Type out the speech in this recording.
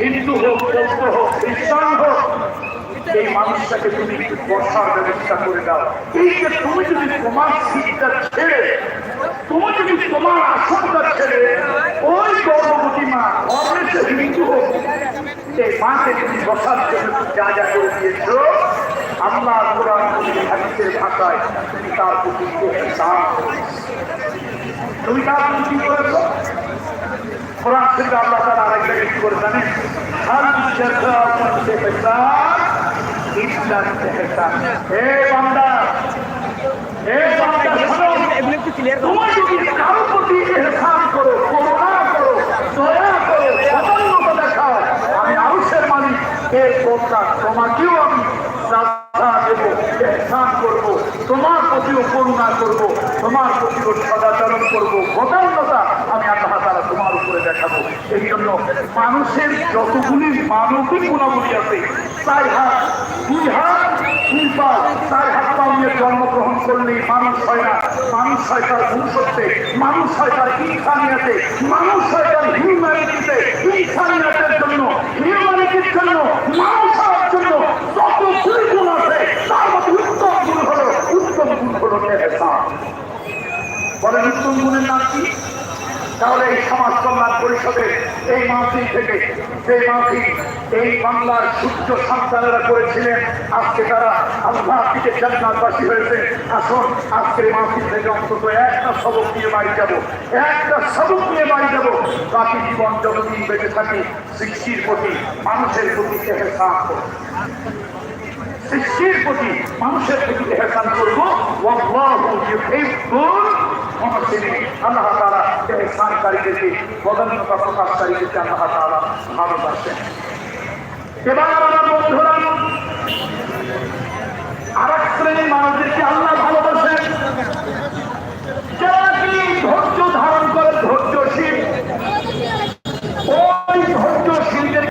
হিন্দু হোক, বৌদ্ধ হোক, খ্রিস্টান হোক, এই মানুষটাকে তুমি বসার ব্যবস্থা করে দাও। এই যে তুমি যদি তোমার সিটটা ছেড়ে, তুমি যদি তোমার আসনটা ছেড়ে, ওই গর্ভবতী মা অবশ্যই হিন্দু হোক, এই মাকে তুমি বসার জন্য যা যা করে দিয়েছ, আল্লাহ কোরআন ভাষায় তুমি তার প্রতি দান তুমি তার প্রতি করেছ? কোরআন থেকে আল্লাহ তারা আরেক জায়গায় কি করে জানেন? হাল জাযাউল ইহসান ইল্লা ইহসান হে বান্দা হে বান্দা শোনো এগুলো একটু ক্লিয়ার করো তুমি যদি কারও প্রতি ইহসান করব তোমার প্রতিও করুণা করব তোমার সদাচরণ করব বদান্যতা আমি আল্লাহ তারা তোমার উপরে এই জন্য মানুষের যতগুলি মানবিক গুণাবলী আছে তাই হাত, দুই হাত দুই পা, চার হাত পা নিয়ে জন্মগ্রহণ করলেই মানুষ হয় না। মানুষ হয় তার ভবিষ্যতে মানুষ হয় তার ইনসানিয়াতে, মানুষ হয় তার হিউম্যানিটিতে ইনসানিয়াতের জন্য হিউম্যানিটির জন্য, মানুষ হওয়ার জন্য যত গুলি গুণ আছে, তার মধ্যে উত্তম গুণ হলো, উত্তম গুণ হলো বলেন, উত্তম গুণের নাম কি? তাহলে এই সমাজ কল্যাণ পরিষদের এই মাহফিল থেকে যে মাহফিল, এই বাংলার সূর্য সন্তানেরা করেছিলেন, আজকে তারা আল্লাহ থেকে জান্নাতবাসী হয়েছে। আসুন, আজকের মাহফিল থেকে অন্তত একটা সবক নিয়ে বাড়ি যাব। একটা সবক নিয়ে বাড়ি যাব। বাকি জীবন যতদিন বেঁচে থাকি, সৃষ্টির প্রতি মানুষের প্রতি এহসান করব। সৃষ্টির প্রতি মানুষের প্রতি এহসান করব। আল্লাহ তাআলা এহসানকারীদেরকে বদন্যতা প্রকাশকারীদেরকে আল্লাহ তাআলা ভালোবাসেন। এবার আমার বন্ধুরা